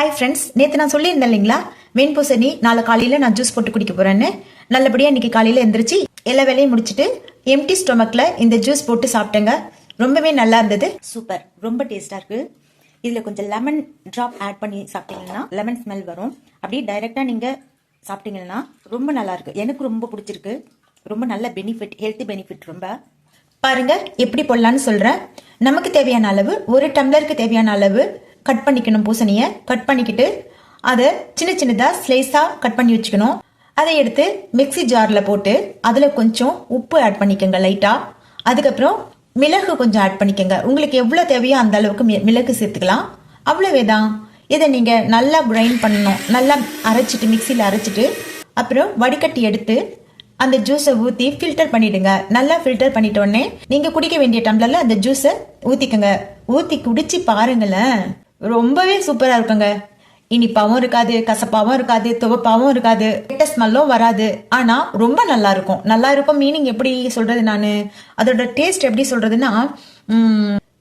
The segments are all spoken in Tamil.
ஹாய் ஃப்ரெண்ட்ஸ் நேற்று நான் சொல்லியிருந்தேன் இல்லைங்களா? வெண்பூசணி நாளை காலையில் நான் ஜூஸ் போட்டு குடிக்க போகிறேன்னு நல்லபடியாக இன்னைக்கு காலையில் எந்திரிச்சு எல்லா வேலையும் முடிச்சுட்டு எம்டி ஸ்டொமக்கில் இந்த ஜூஸ் போட்டு சாப்பிட்டேங்க. ரொம்பவே நல்லா இருந்தது. சூப்பர். ரொம்ப டேஸ்டா இருக்கு. இதுல கொஞ்சம் லெமன் டிராப் ஆட் பண்ணி சாப்பிட்டீங்கன்னா லெமன் ஸ்மெல் வரும். அப்படியே டைரக்டா நீங்க சாப்பிட்டீங்கன்னா ரொம்ப நல்லா இருக்கு. எனக்கு ரொம்ப பிடிச்சிருக்கு. ரொம்ப நல்ல பெனிஃபிட் ஹெல்த் பெனிஃபிட் ரொம்ப. பாருங்க எப்படி போடலான்னு சொல்கிறேன் நமக்கு தேவையான அளவு ஒரு டம்ளருக்கு தேவையான அளவு கட் பண்ணிக்கணும் பூசணியை. கட் பண்ணிக்கிட்டு அதை சின்ன சின்னதாக ஸ்லைஸாக கட் பண்ணி வச்சுக்கணும். அதை எடுத்து மிக்ஸி ஜாரில் போட்டு அதில் கொஞ்சம் உப்பு ஆட் பண்ணிக்கோங்க லைட்டாக அதுக்கப்புறம் மிளகு கொஞ்சம் ஆட் பண்ணிக்கோங்க. உங்களுக்கு எவ்வளோ தேவையோ அந்த அளவுக்கு மி- மிளகு சேர்த்துக்கலாம். அவ்வளோவே தான் இதை நீங்கள் நல்லா கிரைண்ட் பண்ணணும். நல்லா அரைச்சிட்டு மிக்சியில் அரைச்சிட்டு அப்புறம் வடிகட்டி எடுத்து அந்த ஜூஸை ஊற்றி ஃபில்டர் பண்ணிடுங்க. நல்லா ஃபில்டர் பண்ணிட்டோடனே நீங்கள் குடிக்க வேண்டிய டம்ளரில் அந்த ஜூஸை ஊற்றிக்கோங்க ஊற்றி குடிச்சு பாருங்களேன். ரொம்பவே சூப்பராக இருக்குங்க. இனிப்பாவும் இருக்காது கசப்பாவும் இருக்காது துவப்பாவும் இருக்காது. கெட்ட ஸ்மெல்லும் வராது. ஆனா ரொம்ப நல்லா இருக்கும். நல்லா இருக்கும் மீனிங் எப்படி சொல்றது நான்? அதோட டேஸ்ட் எப்படி சொல்றதுன்னா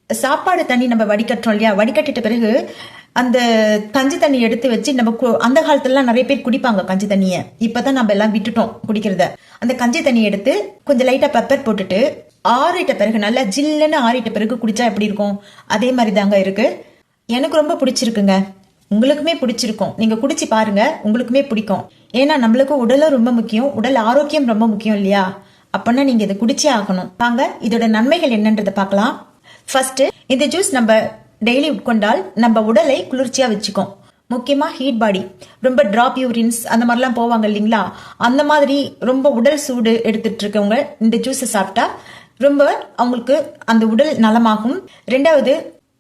சாப்பாடு தண்ணி நம்ம வடிகட்டுறோம் இல்லையா? வடிகட்டிட்ட பிறகு அந்த கஞ்சி தண்ணி எடுத்து வச்சு நம்ம கு- அந்த காலத்துலலாம் நிறைய பேர் குடிப்பாங்க கஞ்சி தண்ணியை. இப்பதான் நம்ம எல்லாம் விட்டுட்டோம் குடிக்கிறத. அந்த கஞ்சி தண்ணி எடுத்து கொஞ்சம் லைட்டா பெப்பர் போட்டுட்டு ஆறிட்ட பிறகு நல்லா ஜில்லுன்னு ஆறிட்ட பிறகு குடிச்சா எப்படி இருக்கும்? அதே மாதிரி தாங்க இருக்கு. எனக்கு ரொம்ப பிடிச்சிருக்குங்க. உங்களுக்குமே பிடிச்சிருக்கும். நீங்க குடிச்சு பாருங்க உங்களுக்குமே பிடிக்கும். ஏன்னா நம்மளுக்கு உடலும் ரொம்ப முக்கியம். உடல் ஆரோக்கியம் ரொம்ப முக்கியம் இல்லையா? அப்பன்னா நீங்க இதை குடிச்சே ஆகணும். வாங்க இதோட நன்மைகள் என்னன்றதை பார்க்கலாம். ஃபர்ஸ்ட் இந்த ஜூஸ் நம்ம டெய்லி உட்கொண்டால் நம்ம உடலை குளிர்ச்சியா வச்சுக்கும். முக்கியமா ஹீட் பாடி ரொம்ப டிராப் யூரின்ஸ் அந்த மாதிரிலாம் போவாங்க இல்லைங்களா? அந்த மாதிரி ரொம்ப உடல் சூடு எடுத்துட்டு இருக்கவங்க இந்த ஜூஸை சாப்பிட்டா ரொம்ப அவங்களுக்கு அந்த உடல் நலமாகும். ரெண்டாவது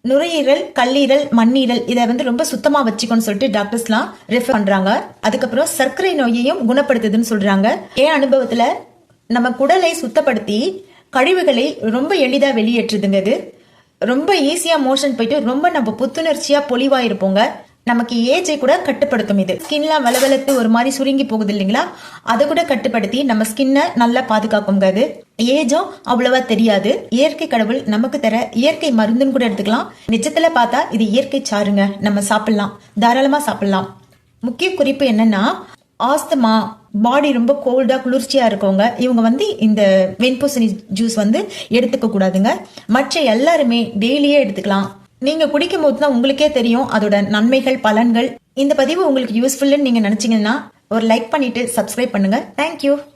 நுரையீரல் கல்லீரல் மண்ணீரல் இதை வந்து ரொம்ப சுத்தமா வச்சுக்கோன்னு சொல்லிட்டு டாக்டர்ஸ்லாம் ரெஃபர் பண்றாங்க. அதுக்கப்புறம் சர்க்கரை நோயையும் குணப்படுத்துதுன்னு சொல்றாங்க. என் அனுபவத்துல? நம்ம குடலை சுத்தப்படுத்தி கழிவுகளை ரொம்ப எளிதா வெளியேற்றுதுங்க இது. ரொம்ப ஈஸியா மோஷன் போயிட்டு ரொம்ப நம்ம புத்துணர்ச்சியா பொலிவா இருப்போங்க. நமக்கு ஏஜை கூட கட்டுப்படுத்தும் இது. ஸ்கின்லாம் வளவளத்து ஒரு மாதிரி சுருங்கி போகுது இல்லைங்களா? அதை கூட கட்டுப்படுத்தி நம்ம ஸ்கின்னை நல்லா பாதுகாக்குங்க அது. ஏஜும் அவ்வளவா தெரியாது. இயற்கை கடவுள் நமக்கு தர இயற்கை மருந்துன்னு கூட எடுத்துக்கலாம். நிஜத்துல பார்த்தா இது இயற்கை சாருங்க நம்ம சாப்பிடலாம். தாராளமா சாப்பிடலாம். முக்கிய குறிப்பு என்னன்னா ஆஸ்துமா பாடி ரொம்ப கோல்டா குளிர்ச்சியா இருக்கவங்க இவங்க வந்து இந்த வெண்பூசணி ஜூஸ் வந்து எடுத்துக்க கூடாதுங்க மற்ற எல்லாருமே டெய்லியே எடுத்துக்கலாம். நீங்க குடிக்கும் போது தான் உங்களுக்கே தெரியும் அதோட நன்மைகள் பலன்கள். இந்த பதிவு உங்களுக்கு யூஸ்ஃபுல்லுன்னு நீங்க நினைச்சீங்கன்னா ஒரு லைக் பண்ணிட்டு சப்ஸ்கிரைப் பண்ணுங்க. தேங்க்யூ